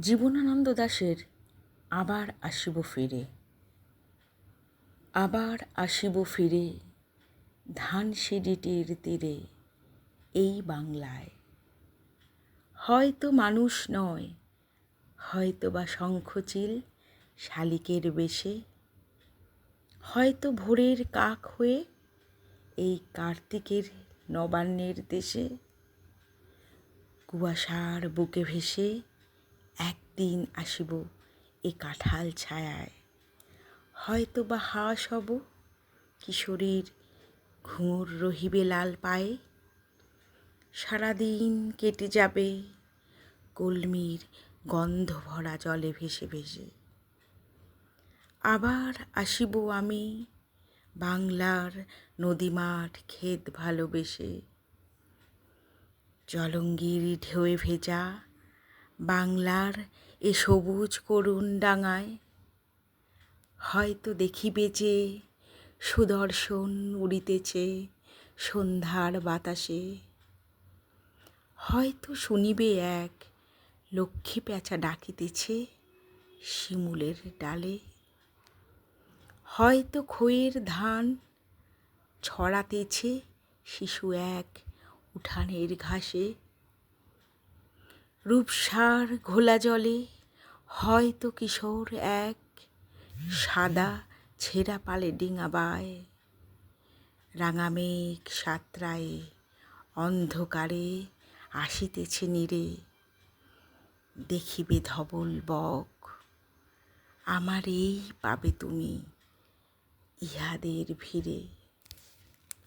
জীবনানন্দ দাশের আবার আসিব ফিরে। আবার আসিব ফিরে ধান সিঁড়িটির তীরে এই বাংলায়। হয়তো মানুষ নয় হয়তো বা শঙ্খচিল শালিকের বেশে, হয়তো ভোরের কাক হয়ে এই কার্তিকের নবান্নের দেশে, কুয়াশার বুকে ভেসে একদিন আসিব এ কাঁঠাল ছায়ায়। হয়তো বা হাঁস হব, কিশোরীর ঘুঙুর রহিবে লাল পায়ে। সারাদিন কেটে যাবে, কলমির গন্ধ ভরা জলে ভেসে ভেসে। আবার আসিব আমি বাংলার নদীমাঠ ক্ষেত ভালোবেসে। জলঙ্গির ঢেউয়ে ভেজা বাংলার এ সবুজ করুণ ডাঙায়। হয়তো দেখিবে যে সুদর্শন উড়িতেছে সন্ধ্যার বাতাসে। হয়তো শুনিবে এক লক্ষ্মী প্যাঁচা ডাকিতেছে শিমুলের ডালে। হয়তো খইয়ের ধান ছড়াতেছে শিশু এক উঠানের ঘাসে। রূপসার ঘোলা জলে হয়তো কিশোর এক সাদা ছেঁড়া পালে ডিঙা বায়। রাঙা মেঘ সাতরায়ে, অন্ধকারে আসিতেছে নীরে। দেখিবে ধবল বক আমার এই পাবে তুমি ইহাদের ভিড়ে।